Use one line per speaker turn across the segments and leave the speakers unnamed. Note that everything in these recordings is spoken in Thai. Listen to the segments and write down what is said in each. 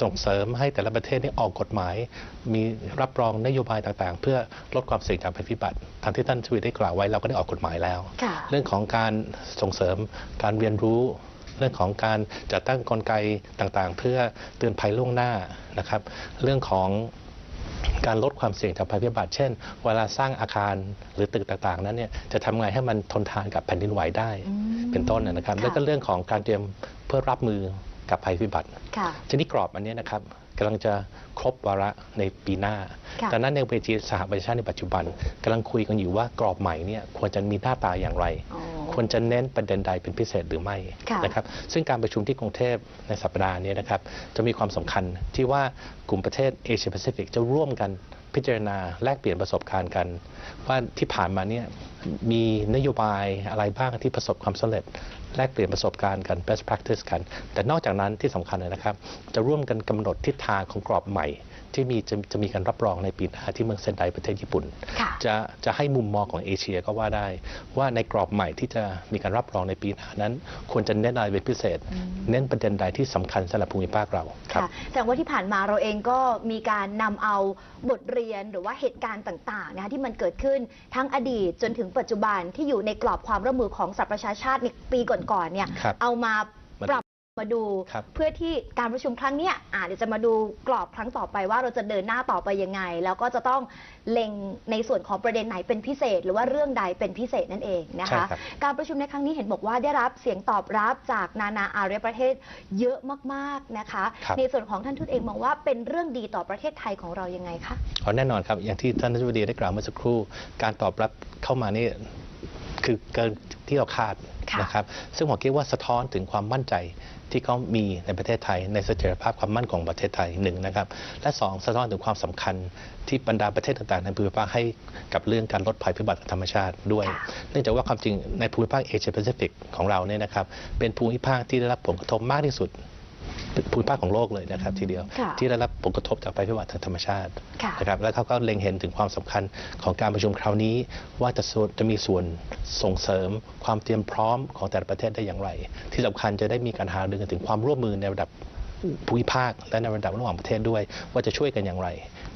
ส่งเสริมให้แต่ละประเทศนี่ออกกฎหมาย มีรับรองนโยบายต่างๆ เพื่อลดความเสี่ยงจากภัยพิบัติทางที่ท่านชวิตได้กล่าวไว้เราก็ได้ออกกฎหมายแล้ว
ค่ะ
เรื่องของการส่งเสริมการเรียนรู้เรื่องของการจัดตั้งกลไกต่างๆ เพื่อเตือนภัยล่วงหน้านะครับ เรื่องของการลดความเสี่ยงจากภัยพิบัติ เช่น เวลาสร้างอาคารหรือตึกต่างๆ นั้นเนี่ยจะทำไงให้มันทนทานกับแผ่นดินไหวได้
อืม
เป็นต้นนะครับ
ค่ะ
แล้วก็เรื่องของการเตรียมเพื่อรับมือ กับภัยพิบัติ
ค่ะ
ทีนี้กรอบอันเนี้ยนะครับกำลังจะครบวาระในปีหน้า
ค่ะ
ดังนั้นในเวทีสหประชาชาติในปัจจุบันกำลังคุยกันอยู่ว่ากรอบใหม่เนี่ยควรจะมีหน้าตาอย่างไร
อ๋อ
ควรจะเน้นประเด็นใดเป็นพิเศษหรือไม่
ค่ะ
นะครับซึ่งการประชุมที่กรุงเทพในสัปดาห์นี้นะครับจะมีความสำคัญที่ว่ากลุ่มประเทศเอเชียแปซิฟิกจะร่วมกันพิจารณาแลกเปลี่ยนประสบการณ์กัน ว่าที่ผ่านมาเนี่ยมีนโยบายอะไรบ้างที่ประสบความสำเร็จ แลกเปลี่ยนประสบการณ์กัน best practice กัน แต่นอกจากนั้นที่สำคัญเลยนะครับ จะร่วมกันกำหนดทิศทางของกรอบใหม่ ที่มีจะจะมีการรับรองในปีหน้าที่เมืองเซนไดประเทศญี่ปุ่น
ค่ะ
จะจะให้มุมมองของเอเชียก็ว่าได้ ว่าในกรอบใหม่ที่จะมีการรับรองในปีหน้านั้น ควรจะเน้นอะไรเป็นพิเศษ เน้นประเด็นใดที่สำคัญสำหรับภูมิภาคเราครับ
ค่ะแต่ว่าที่ผ่านมาเราเองก็มีการนำเอาบทเรียนหรือว่าเหตุการณ์ต่างๆนะคะที่มันเกิดขึ้นทั้งอดีตจนถึงปัจจุบันที่อยู่ในกรอบความร่วมมือของสหประชาชาติในปีก่อนๆเนี่ย
ครับ
เอามา
มา
ปรับมาดู
ครับ
เพื่อที่การประชุมครั้งเนี้ยอ่าเดี๋ยวจะมาดูกรอบครั้งต่อไปว่าเราจะเดินหน้าต่อไปยังไง แล้วก็จะต้องเล็งในส่วนของประเด็นไหนเป็นพิเศษ หรือว่าเรื่องใดเป็นพิเศษนั่นเองนะ
ใช่
คะ
ครับ
การประชุมในครั้งนี้เห็นบอกว่าได้รับเสียงตอบรับจากนานาอารยประเทศเยอะมากๆนะคะ
ครับ
ในส่วนของท่านทูตเองมองว่าเป็นเรื่องดีต่อประเทศไทยของเรายังไงคะ
อ๋อแน่นอนครับ อย่างที่ท่านนัทวดีได้กล่าวเมื่อสักครู่ การตอบรับเข้ามานี่ คือเกินที่เราคาด
ค่ะ
นะครับซึ่งผมคิดว่าสะท้อนถึงความมั่นใจที่เขามีในประเทศไทย ในเสถียรภาพความมั่นคงของประเทศไทยหนึ่งนะครับและสองสะท้อนถึงความสำคัญที่บรรดาประเทศต่างๆ ในภูมิภาคให้กับเรื่องการลดภัยพิบัติทางธรรมชาติด้วย
ค่ะ
เนื่องจากว่าความจริงในภูมิภาคเอเชียแปซิฟิกของเราเนี่ยนะครับเป็นภูมิภาคที่ได้รับผลกระทบมากที่สุด ภูมิภาคของโลกเลยนะครับทีเดียว
ค่ะ
ที่ได้รับผลกระทบจากภัยพิบัติทางธรรมชาติ
ค่ะ
นะครับแล้วเขาก็เล็งเห็นถึงความสำคัญของการประชุมคราวนี้ ว่าจะส่วนจะมีส่วนส่งเสริมความเตรียมพร้อมของแต่ละประเทศได้อย่างไร ที่สำคัญจะได้มีการหารือกันถึงความร่วมมือในระดับ ภูมิภาคและในระดับระหว่างประเทศด้วย ว่าจะช่วยกันอย่างไร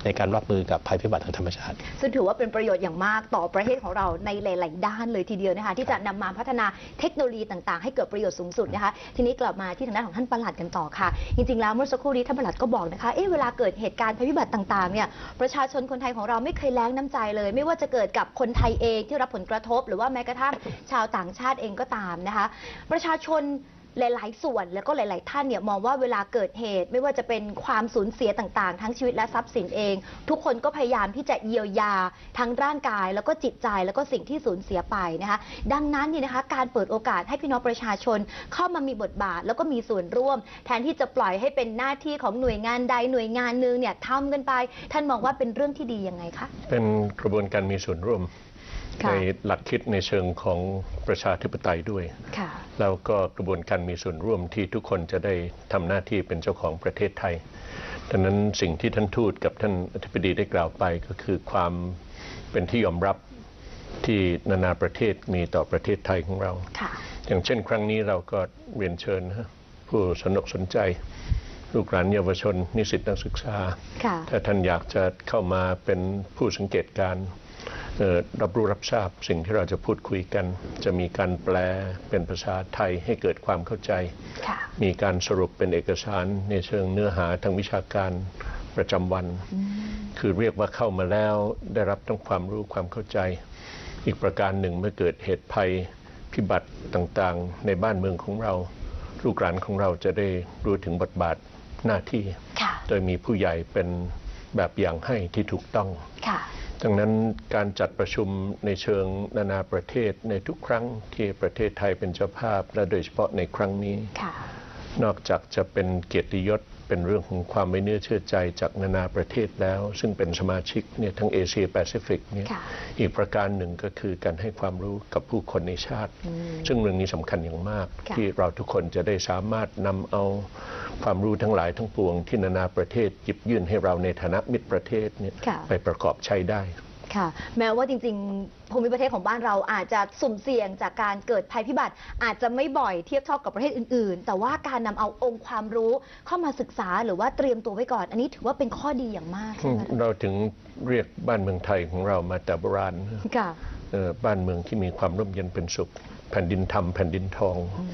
ในการรับมือกับภัยพิบัติทางธรรมชาติ
ซึ่งถือว่าเป็นประโยชน์อย่างมากต่อประเทศของเราในหลาย ๆ ด้านเลยทีเดียวนะคะที่จะนำมาพัฒนาเทคโนโลยีต่าง ๆ ให้เกิดประโยชน์สูงสุดนะคะทีนี้กลับมาที่ทางด้านของท่านประหลัดกันต่อค่ะ จริง ๆ แล้วเมื่อสักครู่นี้ท่านประหลัดก็บอกนะคะเอ๊ะเวลาเกิดเหตุการณ์ภัยพิบัติต่าง ๆ เนี่ยประชาชนคนไทยของเราไม่เคยแล้งน้ำใจเลย ไม่ว่าจะเกิดกับคนไทยเองที่รับผลกระทบ หรือว่าแม้กระทั่งชาวต่างชาติเองก็ตามนะคะ ประชาชน หลาย ๆ ส่วนแล้วก็หลาย ๆ ท่านเนี่ยมองว่าเวลาเกิดเหตุ ไม่ว่าจะเป็นความสูญเสียต่าง ๆ ทั้งชีวิตและทรัพย์สินเอง ทุกคนก็พยายามที่จะเยียวยาทั้งร่างกาย แล้วก็จิตใจแล้วก็สิ่งที่สูญเสียไปนะคะดังนั้นเนี่ยนะคะการเปิดโอกาสให้พี่น้องประชาชนเข้ามามีบทบาท แล้วก็มีส่วนร่วม แทนที่จะปล่อยให้เป็นหน้าที่ของหน่วยงานใดหน่วยงานหนึ่งเนี่ยทำกันไป ท่านมองว่าเป็นเรื่องที่ดียังไงคะ
เป็นกระบวนการมีส่วนร่วม
ค่ะ
ในหลักคิดในเชิงของประชาธิปไตยด้วย
ค่ะ
แล้วก็กระบวนการมีส่วนร่วมที่ทุกคนจะได้ทำหน้าที่เป็นเจ้าของประเทศไทยดังนั้นสิ่งที่ท่านทูตกับท่านอธิบดีได้กล่าวไปก็คือความเป็นที่ยอมรับที่นานาประเทศมีต่อประเทศไทยของเรา
ค่ะ
อย่างเช่นครั้งนี้เราก็เรียนเชิญนะฮะผู้สนอกสนใจ ลูกหลานเยาวชน นิสิตนักศึกษา
ค่ะ
ถ้าท่านอยากจะเข้ามาเป็นผู้สังเกตการณ์เอ่อ รับรู้รับทราบสิ่งที่เราจะพูดคุยกัน จะมีการแปลเป็นภาษาไทยให้เกิดความเข้าใจ
ค่ะ
มีการสรุปเป็นเอกสารในเชิงเนื้อหาทางวิชาการประจำวัน คือเรียกว่าเข้ามาแล้วได้รับทั้งความรู้ความเข้าใจ อีกประการหนึ่งเมื่อเกิดเหตุภัยพิบัติต่างๆ ในบ้านเมืองของเรา ลูกหลานของเราจะได้รู้ถึงบทบาทหน้าที่
ค่ะ
โดยมีผู้ใหญ่เป็นแบบอย่างให้ที่ถูกต้อง
ค่ะ
ดังนั้นการจัดประชุมในเชิงนานาประเทศในทุกครั้งที่ประเทศไทยเป็นเจ้าภาพ และโดยเฉพาะในครั้งนี้
ค่ะ
นอกจากจะเป็นเกียรติยศ เป็นเรื่องของความไว้เนื้อเชื่อใจจากนานาประเทศแล้ว ซึ่งเป็นสมาชิกเนี่ยทั้งเอเชียแปซิฟิกเนี่ย
ค่ะ
อีกประการหนึ่งก็คือการให้ความรู้กับผู้คนในชาติ ซึ่งเรื่องนี้สำคัญอย่างมาก
ค่ะ
ที่เราทุกคนจะได้สามารถนำเอาความรู้ทั้งหลายทั้งปวงที่นานาประเทศหยิบยื่นให้เราในฐานะมิตรประเทศเนี่ย
ค่ะ
ไปประกอบใช้ได้
ค่ะ แม้ว่าจริงๆภูมิประเทศของบ้านเราอาจจะสุ่มเสี่ยงจากการเกิดภัยพิบัติ อาจจะไม่บ่อยเทียบเท่ากับประเทศอื่น ๆ แต่ว่าการนำเอาองค์ความรู้เข้ามาศึกษาหรือว่าเตรียมตัวไว้ก่อน อันนี้ถือว่าเป็นข้อดีอย่างมากใช่ไหมคะ
เราถึงเรียกบ้านเมืองไทยของเรามาแต่โบราณ
ค่ะ
เอ่อบ้านเมืองที่มีความร่มเย็นเป็นสุข แผ่นดินธรรมแผ่นดินทองเอ่อ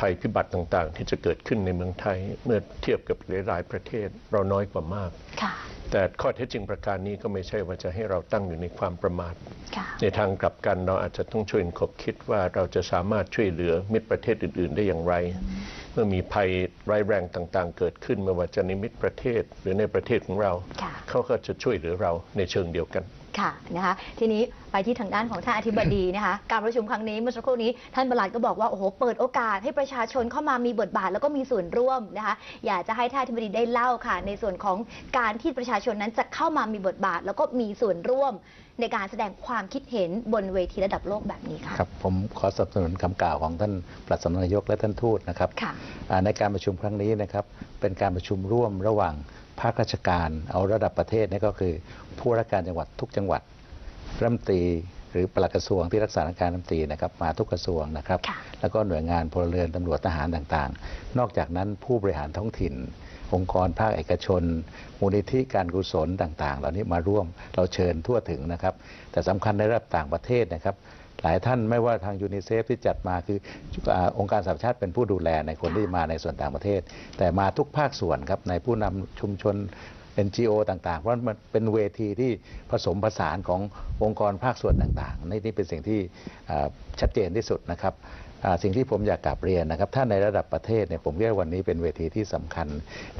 ภัยพิบัติต่างๆ ที่จะเกิดขึ้นในเมืองไทย เมื่อเทียบกับหลายๆประเทศเราน้อยกว่ามาก
ค่ะ
แต่ข้อเท็จจริงประการนี้ก็ไม่ใช่ว่าจะให้เราตั้งอยู่ในความประมาท
ค่ะ
ในทางกลับกันเราอาจจะต้องช่วยกันคบคิดว่าเราจะสามารถช่วยเหลือมิตรประเทศอื่น ๆ ได้อย่างไร เมื่อมีภัยร้ายแรงต่างๆ เกิดขึ้นไม่ว่าจะในมิตรประเทศหรือในประเทศของเรา
ค่ะ
เขาก็จะช่วยเหลือเราในเชิงเดียวกัน
ค่ะนะคะทีนี้ไปที่ทางด้านของท่านอธิบดีนะคะการประชุมครั้งนี้เมื่อสักครู่นี้ท่านประหลัดก็บอกว่าโอ้โหเปิดโอกาสให้ประชาชนเข้ามามีบทบาทแล้วก็มีส่วนร่วมนะคะอยากจะให้ท่านอธิบดีได้เล่าค่ะ ในส่วนของการที่ประชาชนนั้นจะเข้ามามีบทบาท แล้วก็มีส่วนร่วมในการแสดงความคิดเห็นบนเวทีระดับโลกแบบนี้ค่ะ
ครับผมขอสนับสนุนคำกล่าวของท่านปลัดสำนักนายกและท่านทูตนะครับ
ค่ะ
อ่าในการประชุมครั้งนี้นะครับเป็นการประชุมร่วมระหว่าง ภาคราชการเอาระดับประเทศนี่ก็คือ ผู้ราชการจังหวัดทุกจังหวัดรัฐมนตรีหรือปลัดกระทรวงที่รักษาการรัฐมนตรีนะครับมาทุกกระทรวงนะครับ
ค่ะ
แล้วก็หน่วยงานพลเรือนตำรวจทหารต่างๆ นอกจากนั้นผู้บริหารท้องถิ่น องค์กรภาคเอกชน มูลนิธิการกุศลต่าง ๆ เหล่านี้มาร่วมเราเชิญทั่วถึงนะครับ แต่สำคัญในระดับต่างประเทศนะครับ หลายท่านไม่ว่าทางยูนิเซฟที่จัดมาคืออองค์การสหประชาติเป็นผู้ดูแลในคนที่มาในส่วนต่างประเทศ แต่มาทุกภาคส่วนครับในผู้นำชุมชน NGO ต่างๆ เพราะมันเป็นเวทีที่ผสมผสานขององค์กรภาคส่วนต่างๆนี่นี่เป็นสิ่งที่ชัดเจนที่สุดนะครับ สิ่งที่ผมอยากกลับเรียนนะครับ ถ้าในระดับประเทศเนี่ยผมคิดว่าวันนี้เป็นเวทีที่สำคัญ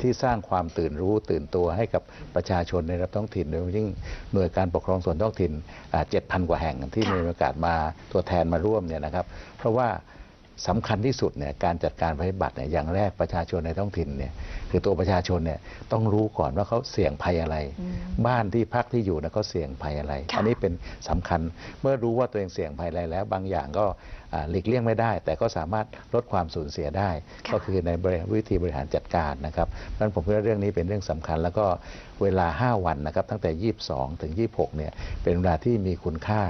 ที่สร้างความตื่นรู้ตื่นตัวให้กับประชาชนในระดับท้องถิ่นโดยเฉพาะยิ่งหน่วยการปกครองส่วนท้องถิ่นเจ็ดพันกว่าแห่งที่
ค่ะ
มีโอกาสมาตัวแทนมาร่วมเนี่ยนะครับ เพราะว่าสำคัญที่สุดเนี่ยการจัดการภัยพิบัติเนี่ยอย่างแรกประชาชนในท้องถิ่นเนี่ยคือตัวประชาชนเนี่ยต้องรู้ก่อนว่าเขาเสี่ยงภัยอะไร
อืม
บ้านที่พักที่อยู่นะเขาเสี่ยงภัยอะไร
ค่ะ
อันี้เป็นสำคัญเมื่อรู้ว่าตัวเองเสี่ยงภัยอะไรแล้ว บางอย่างก็อ่า หลีกเลี่ยงไม่ได้ แต่ก็สามารถลดความสูญเสียได้
ค่ะ
ก็คือในบริวิธีบริหารจัดการนะครับเพราะฉะนั้นผมคิดว่าเรื่องนี้เป็นเรื่องสำคัญ แล้วก็เวลา 5 วันนะครับตั้งแต่ 22 ถึง 26 เนี่ยเป็นเวลาที่มีคุณค่า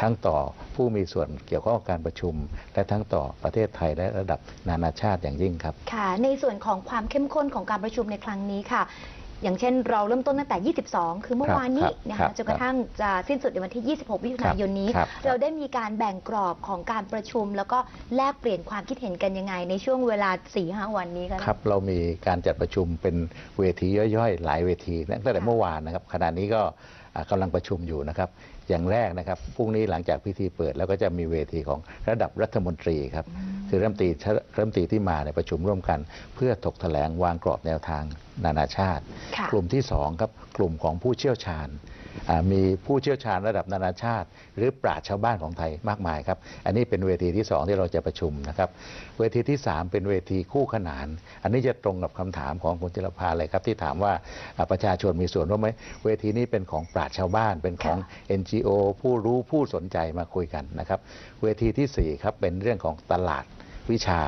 ทั้งต่อผู้มีส่วนเกี่ยวข้องกับการประชุม และทั้งต่อประเทศไทยและระดับนานาชาติอย่างยิ่งครับ
ค่ะในส่วนของความเข้มข้นของการประชุมในครั้งนี้ค่ะ อย่างเช่นเราเริ่มต้นตั้งแต่ 22 คือเมื่อวานนี้
ครับ
นะ
ครั
คะ
บ
จนกระทั่งจะสิ้นสุดในวันที่ 26มิถุนายนนี้
ครับ
เราได้มีการแบ่งกรอบของการประชุม แล้วก็แลกเปลี่ยนความคิดเห็นกันยังไง ในช่วงเวลา4-5วันนี้กัน
ครับเรามีการจัดประชุมเป็นเวทีย่อยๆ หลายเวทีตั้งแต่เมื่อวานนะครับขณะนี้ก็ อ่ากำลังประชุมอยู่นะครับ อย่างแรกนะครับพรุ่งนี้หลังจากพิธีเปิดแล้วก็จะมีเวทีของระดับรัฐมนตรีครับคือรัฐมนตรีรัฐมนตรีที่มาในยประชุมร่วมกัน เพื่อถกแถลงวางกรอบแนวทางนานาชาติ
ค่ะ
กลุ่มที่สองครับกลุ่มของผู้เชี่ยวชาญอ่า มีผู้เชี่ยวชาญระดับนานาชาติ หรือปราชญ์ชาวบ้านของไทยมากมายครับ อันนี้เป็นเวทีที่สองที่เราจะประชุมนะครับ เวทีที่สามเป็นเวทีคู่ขนาน อันนี้จะตรงกับคำถามของคุณจิรพาเลยครับ ที่ถามว่าอ่าประชาชนมีส่วนร่วมไหมเวทีนี้เป็นของปราชญ์ชาวบ้านเป็นของ NGO ผู้รู้ผู้สนใจมาคุยกันนะครับ เวทีที่สี่ครับเป็นเรื่องของตลาดวิชา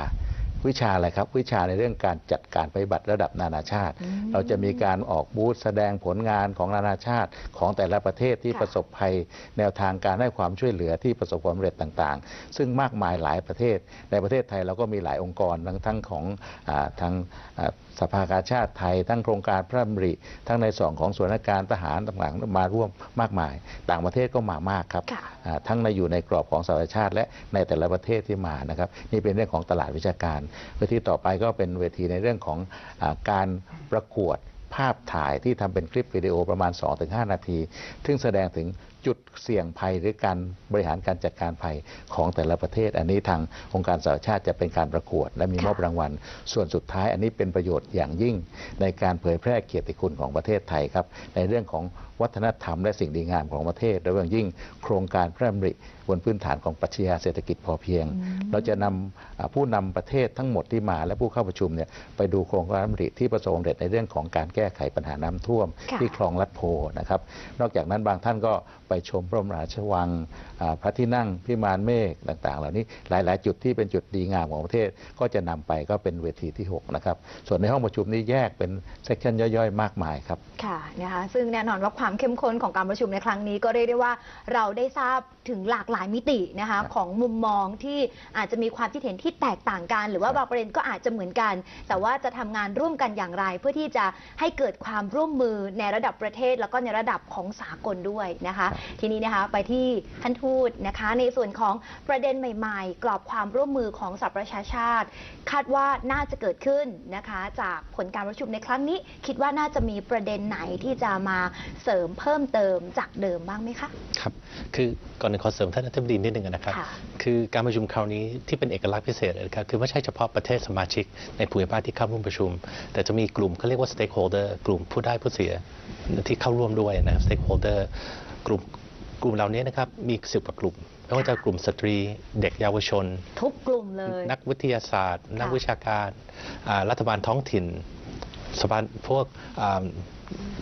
วิชาอะไรครับ วิชาในเรื่องการจัดการปฏิบัติระดับนานาชาติ เราจะมีการออกบูธแสดงผลงานของนานาชาติ ของแต่ละประเทศที่
ค่ะ
ประสบภัย แนวทางการให้ความช่วยเหลือที่ประสบความสำเร็จต่างๆ ซึ่งมากมายหลายประเทศ ในประเทศไทยเราก็มีหลายองค์กรทั้งทั้งของอาทางอ่าสภากาชาติไทย ทั้งโครงการพระดำริทั้งในส่วนของส่วนราชการทหารต่างๆมาร่วมมากมาย ต่างประเทศก็มามากครับ
ค่ะ
อ่าทั้งในอยู่ในกรอบของสหประชาชาติ และในแต่ละประเทศที่มานะครับนี่เป็นเรื่องของตลาดวิชาการเวทีต่อไปก็เป็นเวทีในเรื่องของอาการประกวดภาพถ่ายที่ทำเป็นคลิปวิดีโอประมาณ 2-5 นาที ซึ่งแสดงถึง จุดเสี่ยงภัยหรือการบริหารการจัดการภัยของแต่ละประเทศ อันนี้ทางองค์การสหประชาติจะเป็นการประกวด และมีมอบรางวัล ส่วนสุดท้ายอันนี้เป็นประโยชน์อย่างยิ่ง ในการเผยแพร่เกียรติคุณของประเทศไทยครับในเรื่องของวัฒนธรรมและสิ่งดีงามของประเทศโดยเฉพาะอย่างยิ่งโครงการพระดำริบนพื้นฐานของปรัชญาเศรษฐกิจพอเพียง เราจะนำอ่าผู้นำประเทศทั้งหมดที่มาและผู้เข้าประชุมเนี่ยไปดูโครงการพระดำริที่ประสบความสำเร็จในเรื่องของการแก้ไขปัญหาน้ำท่วม ที่คลองลัดโพนะครับ นอกจากนั้นบางท่านก็ไปชมพระบรมราชวังอ่าพระที่นั่งพิมานเมฆต่างๆ เหล่านี้หลาย ๆ จุดที่เป็นจุดดีงามของประเทศก็จะนำไปก็เป็นเวทีที่หกนะครับ ส่วนในห้องประชุมนี้แยกเป็นเซกชันย่อยๆ มากมายครับ
ค่ะนะคะซึ่งแน่นอนว่าความเข้มข้นของการประชุมในครั้งนี้ก็เรียกได้ว่าเราได้ทราบถึงหลากหลายมิตินะคะ
ครับ
ของมุมมองที่อาจจะมีความคิดเห็นที่แตกต่างกัน หรือว่าบางประเด็นก็อาจจะเหมือนกัน แต่ว่าจะทำงานร่วมกันอย่างไร เพื่อที่จะให้เกิดความร่วมมือในระดับประเทศ แล้วก็ในระดับของสากลด้วยนะคะทีนี้นะคะไปที่ท่านทูตนะคะ ในส่วนของประเด็นใหม่ ๆ กรอบความร่วมมือของสหประชาชาติ คาดว่าน่าจะเกิดขึ้นนะคะ จากผลการประชุมในครั้งนี้ คิดว่าน่าจะมีประเด็นไหนที่จะมาเสริมเพิ่มเติมจากเดิมบ้างไหมคะ
ครับคือก่อนอื่นขอเสริมท่านอธิบดีนิดหนึ่งนะครับ
ค่ะ
คือการประชุมคราวนี้ที่เป็นเอกลักษณ์พิเศษเลยนะครับคือไม่ใช่เฉพาะประเทศสมาชิก ในภูมิภาคที่เข้าร่วมประชุม แต่จะมีกลุ่มเขาเรียกว่า stakeholder กลุ่มผู้ได้ผู้เสียที่เข้าร่วมด้วยนะ stakeholder กลุ่มกลุ่มเหล่านี้นะครับมีสิบกว่ากลุ่มไม่ว่าจะกลุ่มสตรีเด็กเยาวชน
ทุกกลุ่มเลย
นักวิทยาศาสตร์ นัก
ค่ะ
วิชาการอ่ารัฐบาลท้องถิ่นสภาพวกอ่า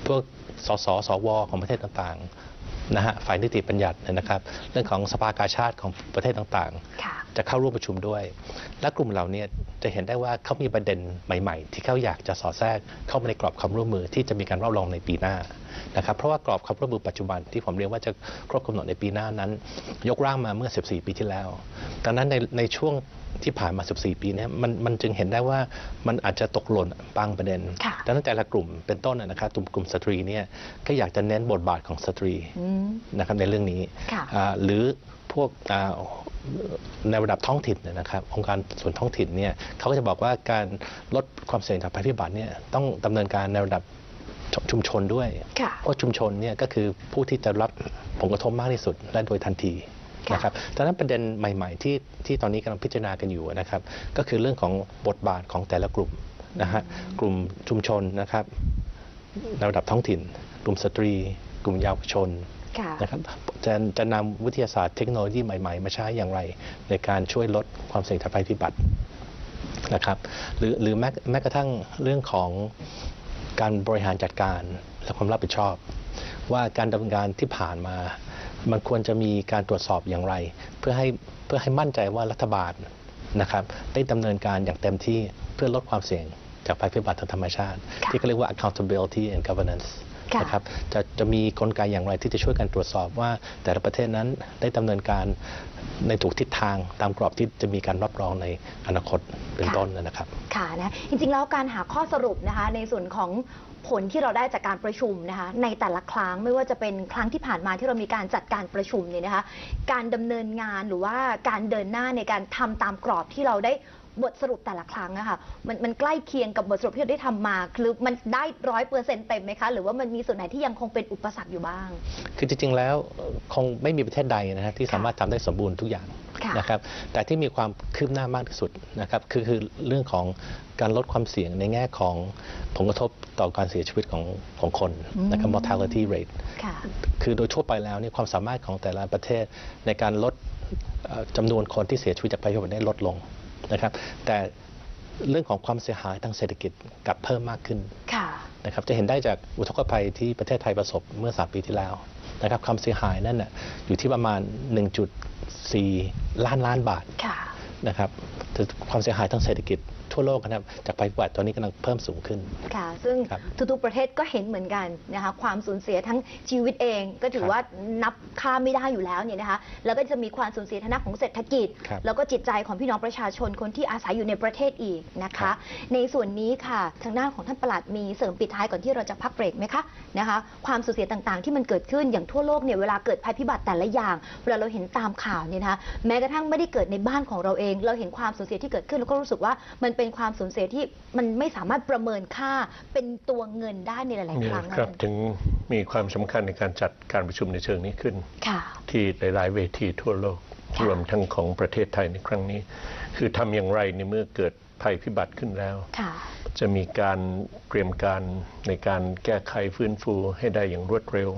พวกสสสวของประเทศต่างๆนะฮะฝ่ายนิติบัญญัตินะครับ เรื่องของสภากาชาติของประเทศต่างๆ
ค่ะ
จะเข้าร่วมประชุมด้วย และกลุ่มเหล่านี้จะเห็นได้ว่าเขามีประเด็นใหม่ ๆ ที่เขาอยากจะสอดแทรกเข้ามาในกรอบความร่วมมือที่จะมีการรับรองในปีหน้า นะครับเพราะว่ากรอบความร่วมมือปัจจุบันที่ผมเรียกว่าจะครบกำหนดในปีหน้านั้น ยกร่างมาเมื่อ 14 ปีที่แล้ว ดังนั้นในในช่วงที่ผ่านมา 14 ปีเนี้มันมันจึงเห็นได้ว่ามันอาจจะตกหล่นบางประเด็น
ค่ะ
ดังนั้นแต่ละกลุ่มเป็นต้นนะนะครับกลุ่มกลุ่มสตรีเนี่ยก็อยากจะเน้นบทบาทของสตรี
อืม
นะครับในเรื่องนี้
ค่ะ
อ่าหรือพวกอ่าในระดับท้องถิ่นเนยนะครับองค์การส่วนท้องถิ่นเนี่ยเขาก็จะบอกว่าการลดความเสี่ยงจากภัยพิบัติเนี่ยต้องดำเนินการในระดับ ชชุมชนด้วย
ค่ะ
เพราะชุมชนเนี่ยก็คือผู้ที่จะรับผลกระทบมากที่สุดและโดยทันที
ค่ะ
นะครับดังนั้นประเด็นใหม่ ๆ ที่ที่ตอนนี้กำลังพิจารณากันอยู่นะครับ ก็คือเรื่องของบทบาทของแต่ละกลุ่มนะฮะกลุ่มชุมชนนะครับในระดับท้องถิ่น กลุ่มสตรี กลุ่มเยาวชน
ค่ะ
นะครับจะจะนำวิทยาศาสตร์เทคโนโลยีใหม่ๆ มาใช้อย่างไร ในการช่วยลดความเสี่ยงจากภัยพิบัตินะครับหรือหรือแม้แม้กระทั่งเรื่องของ การบริหารจัดการและความรับผิดชอบ ว่าการดำเนินการที่ผ่านมา มันควรจะมีการตรวจสอบอย่างไร เพื่อให้เพื่อให้มั่นใจว่ารัฐบาลนะครับได้ดำเนินการอย่างเต็มที่เพื่อลดความเสี่ยงจากภัยพิบัติทางธรรมชาติ ที่เขาเรียกว่า accountability and governance นะครับจะจะมีกลไกอย่างไรที่จะช่วยกันตรวจสอบว่า แต่ละประเทศนั้นได้ดำเนินการในถูกทิศทางตามกรอบที่จะมีการรับรองในอนาคตเป็น
ค่ะ
ต้นนะครับ
ค่ะนะจริงๆแล้วการหาข้อสรุปนะคะในส่วนของผลที่เราได้จากการประชุมนะคะในแต่ละครั้งไม่ว่าจะเป็นครั้งที่ผ่านมาที่เรามีการจัดการประชุมเนี่ยนะคะการดำเนินงานหรือว่าการเดินหน้าในการทำตามกรอบที่เราได้ บทสรุปแต่ละครั้งอะค่ะมันมันใกล้เคียงกับบทสรุปที่เราได้ทำมาคือมันได้ร้อยเปอร์เซ็นต์เต็มไหมคะ หรือว่ามันมีส่วนไหนที่ยังคงเป็นอุปสรรคอยู่บ้าง
คือจริงๆแล้วเอ่อคงไม่มีประเทศใดนะฮะที่สามารถทำได้สมบูรณ์ทุกอย่าง
ค่ะ
นะครับแต่ที่มีความคืบหน้ามากที่สุดนะครับคือคือเรื่องของการลดความเสี่ยงในแง่ของผลกระทบต่อการเสียชีวิตของของคนนะครับ mortality rate
ค่ะ
คือโดยทั่วไปแล้วเนี่ยความสามารถของแต่ละประเทศในการลดเอ่อจำนวนคนที่เสียชีวิตจากภัยพิบัติได้ลดลง นะครับ แต่เรื่องของความเสียหายทางเศรษฐกิจกลับเพิ่มมากขึ้น
ค่ะ
นะครับจะเห็นได้จากอุทกภัยที่ประเทศไทยประสบเมื่อ 3 ปีที่แล้วนะครับความเสียหายนั่นน่ะอยู่ที่ประมาณ 1.4 ล้านล้านบาท
ค่ะ
นะครับแต่ความเสียหายทางเศรษฐกิจ ทั่วโลกนะครับจากภัยพิบัติตอนนี้กำลังเพิ่มสูงขึ้น
ค่ะ ซึ่ง
ครับ
ทุกๆประเทศก็เห็นเหมือนกันนะคะความสูญเสียทั้งชีวิตเอง ก็ถือ
ครับ
ว่านับค่าไม่ได้อยู่แล้วเนี่ยนะคะแล้วก็จะมีความสูญเสียทางด้านของเศรษฐกิจ
ครับ
แล้วก็จิตใจของพี่น้องประชาชนคนที่อาศัยอยู่ในประเทศอีกนะ
ครั
คะ
บ
ในส่วนนี้ค่ะทางด้านของท่านประหลัดมีเสริมปิดท้ายก่อนที่เราจะพักเบรกไหมคะนะคะความสูญเสียต่างๆ ที่มันเกิดขึ้นอย่างทั่วโลกเนี่ยเวลาเกิดภัยพิบัติแต่ละอย่าง เวลาเราเห็นตามข่าวเนี่ยนะคะแม้กระทั่งไม่ได้เกิดในบ้านของเราเอง เราเห็นความสูญเสียที่เกิดขึ้นเราก็รู้สึกว่ามันเป็นความสูญเสียที่มันไม่สามารถประเมินค่าเป็นตัวเงินได้ในหลายๆ
นี่
ครั้ง
ครับ
อะ
ถึงมีความสำคัญในการจัดการประชุมในเชิงนี้ขึ้น
ค่ะ
ที่หลาย ๆ เวทีทั่วโลก
ค่ะ
รวมทั้งของประเทศไทยในครั้งนี้ คือทำอย่างไรในเมื่อเกิดภัยพิบัติขึ้นแล้ว
ค่ะ
จะมีการเตรียมการในการแก้ไขฟื้นฟูให้ได้อย่างรวดเร็ว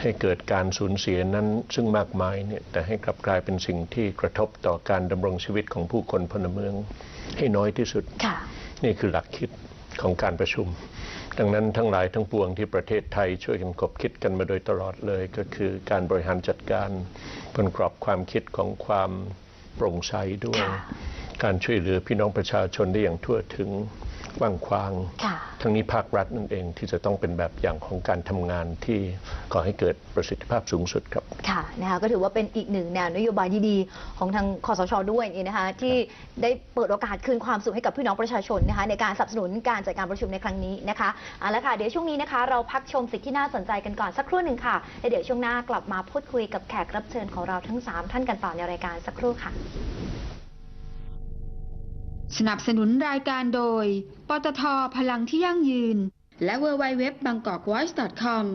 ให้เกิดการสูญเสียนั้นซึ่งมากมายเนี่ยแต่ให้กลับกลายเป็นสิ่งที่กระทบต่อการดำรงชีวิตของผู้คนพลเมือง ให้น้อยที่สุด
ค่ะ
นี่คือหลักคิดของการประชุม ดังนั้นทั้งหลายทั้งปวงที่ประเทศไทยช่วยกันคบคิดกันมาโดยตลอดเลย ก็คือการบริหารจัดการบนกรอบความคิดของความโปร่งใสด้วย
ค่ะ
การช่วยเหลือพี่น้องประชาชนได้อย่างทั่วถึง กว้างขวาง
ค่ะ
ทั้งนี้ภาครัฐนั่นเองที่จะต้องเป็นแบบอย่างของการทำงานที่ก่อให้เกิดประสิทธิภาพสูงสุดครับ
ค่ะนะคะก็ถือว่าเป็นอีกหนึ่งแนวนโยบายดีๆ ของทางคอสชด้วยนี่นะคะที่ได้เปิดโอกาสคืนความสุขให้กับพี่น้องประชาชนนะคะในการสนับสนุนการจัดการประชุมในครั้งนี้นะคะเอาละค่ะเดี๋ยวช่วงนี้นะคะเราพักชมสิ่งที่น่าสนใจกันก่อนสักครู่หนึ่งค่ะแล้วเดี๋ยวช่วงหน้ากลับมาพูดคุยกับแขกรับเชิญของเราทั้ง 3 ท่านกันต่อในรายการสักครู่ค่ะ
สนับสนุนรายการโดย ปตท พลังที่ยั่งยืน และ w w w b a n g k o k w a t c h c o m